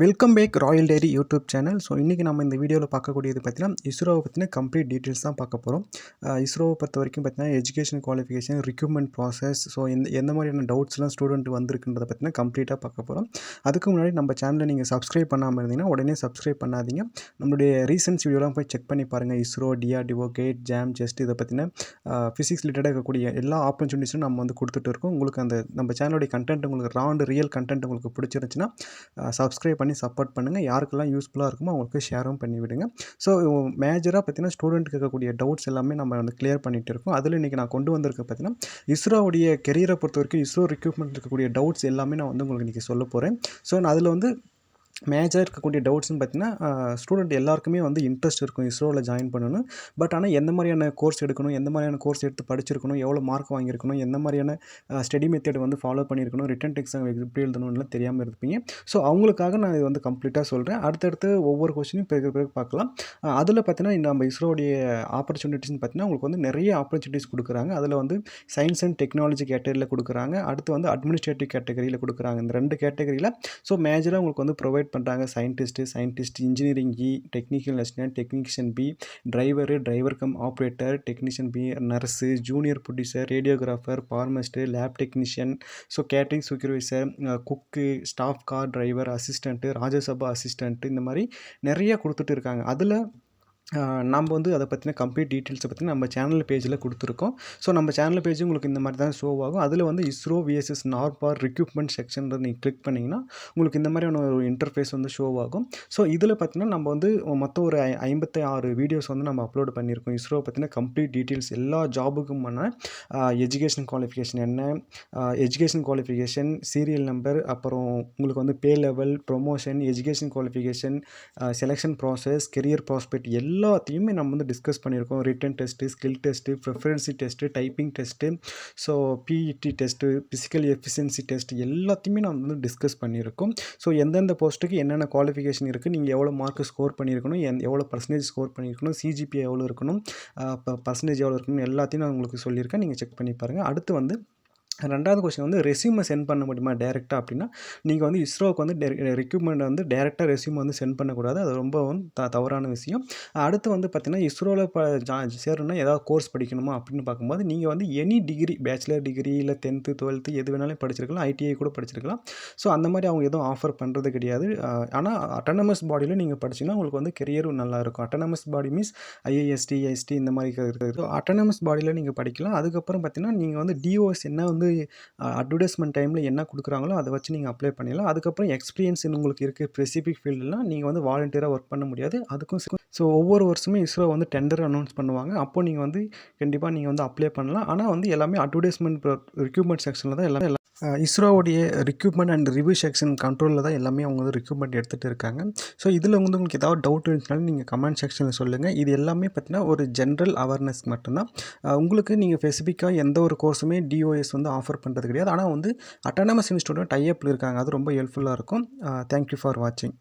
Welcome back royal dairy YouTube channel so இன்றைக்கி நம்ம இந்த வீடியோவில் பார்க்கக்கூடியது பார்த்தீங்கன்னா இஸ்ரோவை பற்றின கம்ப்ளீட் டீட்டெயில்ஸ் தான் பார்க்க போகிறோம் இஸ்ரோவை பொறுத்த வரைக்கும் பார்த்தீங்கன்னா education qualification recruitment process so எந்த எந்த மாதிரியான டவுட்ஸ்லாம் ஸ்டூடெண்ட் வந்திருக்குன்றத பற்றினா கம்ப்ளீட்டாக பார்க்க போகிறோம் அதுக்கு முன்னாடி நம்ம சேனலை நீங்கள் சப்ஸ்கிரைப் பண்ணாமல் இருந்தீங்கன்னா உடனே சப்ஸ்கிரைப் பண்ணாதீங்க. நம்மளுடைய ரீசன்ஸ் வீடியோலாம் போய் செக் பண்ணி பாருங்கள் ISRO DRDO GATE JAM JEST இதை பற்றின ஃபிசிக்ஸ் ரிலேட்டடாக இருக்கக்கூடிய எல்லா ஆப்பர்ச்சுனிட்டிஸும் நம்ம வந்து கொடுத்துட்டு இருக்கோம். உங்களுக்கு அந்த நம்ம சேனலுடைய கண்டென்ட் உங்களுக்கு ராண்டு ரியல் கண்டென்ட் உங்களுக்கு பிடிச்சிருந்துச்சுன்னா சப்ஸ்கிரைப் பண்ணி சப்போர்ட் பண்ணுங்கள் யாருக்கெல்லாம் யூஸ்ஃபுல்லாக இருக்குமோ அவங்களுக்கு ஷேரும் பண்ணி விடுங்க. ஸோ மேஜராக பார்த்தீங்கன்னா ஸ்டூடெண்ட் கேட்கக்கூடிய டவுட்ஸ் எல்லாமே நம்ம வந்து கிளியர் பண்ணிகிட்டு இருக்கோம். அதில் இன்றைக்கி நான் கொண்டு வந்திருக்க பார்த்தீங்கன்னா இஸ்ரோவுடைய கெரியரை பொறுத்த வரைக்கும் இஸ்ரோ ரிக்ரூட்மெண்ட் இருக்கக்கூடிய டவுட்ஸ் எல்லாமே நான் வந்து உங்களுக்கு இன்றைக்கி சொல்ல போகிறேன் ஸோ நான் அதில் வந்து மேஜராக இருக்கக்கூடிய டவுட்ஸ்னு பார்த்தீங்கன்னா ஸ்டூடெண்ட் எல்லாருக்குமே வந்து இன்ட்ரெஸ்ட் இருக்கும் இஸ்ரோவில் ஜாயின் பண்ணணும் பட் ஆனால் எந்த மாதிரியான கோர்ஸ் எடுக்கணும் எந்த மாதிரியான கோர்ஸ் எடுத்து படிச்சிருக்கணும் எவ்வளோ மார்க் வாங்கியிருக்கணும் எந்த மாதிரியான ஸ்டடி மெத்தட் வந்து ஃபாலோ பண்ணியிருக்கணும் ரிட்டன் எக்ஸாம் எப்படி எழுதணும்லாம் தெரியாமல் இருப்பீங்க. ஸோ அவங்களுக்காக நான் இது வந்து கம்ப்ளீட்டாக சொல்கிறேன் அடுத்தடுத்து ஒவ்வொரு கொஸ்டினும் பிறகு பிறகு பார்க்கலாம். அதில் பார்த்தீங்கன்னா நம்ம இஸ்ரோடைய ஆப்பர்ச்சுனிட்டிஸ்னு பார்த்தீங்கன்னா உங்களுக்கு வந்து நிறைய ஆப்பர்ச்சுனிட்டிஸ் கொடுக்குறாங்க. அதில் வந்து சயின்ஸ் அண்ட் டெக்னாலஜி கேட்டகரியில் கொடுக்குறாங்க. அடுத்து வந்து அட்மினிஸ்ட்ரேட்டிவ் கேட்டகரியில் கொடுக்குறாங்க. இந்த ரெண்டு கேட்டகரியில் ஸோ மேஜராக உங்களுக்கு வந்து ப்ரொவைட் ப்ரொவைட் பண்ணுறாங்க scientist scientist engineering E technical assistant technician B driver driver cum operator technician B nurse junior producer radiographer pharmacist lab technician so catering supervisor cook staff car driver assistant Rajya Sabha assistant இந்த மாதிரி நிறைய கொடுத்துட்டு இருக்காங்க. அதில் நம்ம வந்து அதை பற்றின கம்ப்ளீட் டீட்டெயில்ஸை பற்றி நம்ம சேனல் பேஜில் கொடுத்துருக்கோம். ஸோ நம்ம சேனல் பேஜ் உங்களுக்கு இந்த மாதிரி தான் ஷோ ஆகும். அதில் வந்து இஸ்ரோ விஎஸ்எஸ் நார்பார் ரிக்யூப்மெண்ட் செக்ஷன் நீங்கள் கிளிக் பண்ணிங்கன்னா உங்களுக்கு இந்த மாதிரியான ஒரு இன்டர்ஃபேஸ் வந்து ஷோ ஆகும். ஸோ இதில் பார்த்தீங்கன்னா நம்ம வந்து மொத்தம் ஒரு ஐம்பத்தி ஆறு வீடியோஸ் வந்து நம்ம அப்லோட் பண்ணியிருக்கோம். இஸ்ரோ பற்றின கம்ப்ளீட் டீட்டெயில்ஸ் எல்லா ஜாபுக்கும் பண்ண எஜுகேஷன் குவாலிஃபிகேஷன் என்ன எஜுகேஷன் குவாலிஃபிகேஷன் சீரியல் நம்பர் அப்புறம் உங்களுக்கு வந்து pay level promotion education qualification selection process career prospect எல்லாம் எல்லாத்தையுமே நம்ம வந்து டிஸ்கஸ் பண்ணியிருக்கோம். Written test skill test proficiency test typing test so PET test physical efficiency test எல்லாத்தையுமே நம்ம வந்து டிஸ்கஸ் பண்ணியிருக்கோம். ஸோ எந்தெந்த போஸ்ட்டுக்கு என்னென்ன குவாலிஃபிகேஷன் இருக்குது நீங்கள் எவ்வளோ மார்க் ஸ்கோர் பண்ணியிருக்கணும் எந் எவ்வளோ பர்சன்டேஜ் ஸ்கோர் பண்ணியிருக்கணும் சிஜிபி எவ்வளோ இருக்கணும் பர்சன்டேஜ் எவ்வளோ இருக்கணும் எல்லாத்தையும் நான் உங்களுக்கு சொல்லியிருக்கேன். நீங்கள் செக் பண்ணி பாருங்கள் அடுத்து வந்து ரெண்டாவது கொஸ்டின் வந்து ரெசியூமை சென்ட் பண்ண முடியுமா டேரெக்டாக அப்படின்னா நீங்கள் வந்து இஸ்ரோவுக்கு வந்து ரெக்யூப்மெண்ட் வந்து டேரெக்டாக ரெசியூம் வந்து சென்ட் பண்ணக்கூடாது. அது ரொம்ப வந்து த தவறான விஷயம். அடுத்து வந்து பார்த்திங்கன்னா இஸ்ரோவில் இப்போ ஜா சேரணும்னா ஏதாவது கோர்ஸ் படிக்கணுமா அப்படின்னு பார்க்கும்போது நீங்கள் வந்து எனி டிகிரி பேச்சுலர் டிகிரி இல்லை டென்த்து டுவெல்த்து எது வேணாலும் படிச்சிருக்கலாம். ஐடிஐ கூட படிச்சிருக்கலாம். ஸோ அந்த மாதிரி அவங்க எதுவும் ஆஃபர் பண்ணுறது கிடையாது. ஆனால் அட்டானமஸ் பாடியில் நீங்கள் படிச்சிங்கன்னா உங்களுக்கு வந்து கெரியரும் நல்லாயிருக்கும் autonomous body means IAST IST இந்த மாதிரி இருக்குது அட்டானமஸ் பாடியில் நீங்கள் படிக்கலாம். அதுக்கப்புறம் பார்த்திங்கன்னா நீங்கள் வந்து டிஓஎஸ் என்ன வந்து அட்வர்டைஸ்மெண்ட் டைமில் என்ன கொடுக்குறாங்களோ அதை வச்சு நீங்கள் அப்ளை பண்ணிடலாம். அதுக்கப்புறம் எக்ஸ்பீரியன்ஸ் உங்களுக்கு இருக்குது ஸ்பெசிஃபிக் ஃபீல்டுலாம் நீங்கள் வந்து வாலண்டியராக ஒர்க் பண்ண முடியாது. அதுக்கும் ஸோ ஒவ்வொரு வருஷமே இஸ்ரோ வந்து டெண்டர் அனௌன்ஸ் பண்ணுவாங்க. அப்போ நீங்கள் வந்து கண்டிப்பாக நீங்கள் வந்து அப்ளை பண்ணலாம். ஆனால் வந்து எல்லாமே அட்வர்டைஸ்மெண்ட் ரெக்யூப்மெண்ட் செக்ஷனில் தான் எல்லாமே இஸ்ரோவுடைய ரிக்யூப்மெண்ட் அண்ட் ரிவ்யூ செக்ஷன் கண்ட்ரோலில் தான் எல்லாமே அவங்க வந்து ரிக்யூப்மெண்ட் எடுத்துகிட்டு இருக்காங்க. ஸோ இதில் வந்து உங்களுக்கு ஏதாவது டவுட் இருந்துச்சுனாலும் நீங்கள் கமெண்ட் செக்ஷனில் சொல்லுங்கள் இது எல்லாமே பார்த்தீங்கன்னா ஒரு ஜென்ரல் அவேர்னஸ் மட்டும்தான். உங்களுக்கு நீங்கள் ஸ்பெசிஃபிக்காக எந்த ஒரு கோர்ஸுமே டிஓஎஸ் வந்து ஆஃபர் பண்ணுறது கிடையாது. ஆனால் வந்து அட்டானமஸ் இன்ஸ்டியூட்டும் டைப்பில் இருக்காங்க. அது ரொம்ப ஹெல்ப்ஃபுல்லாக இருக்கும். தேங்க்யூ ஃபார் வாட்சிங்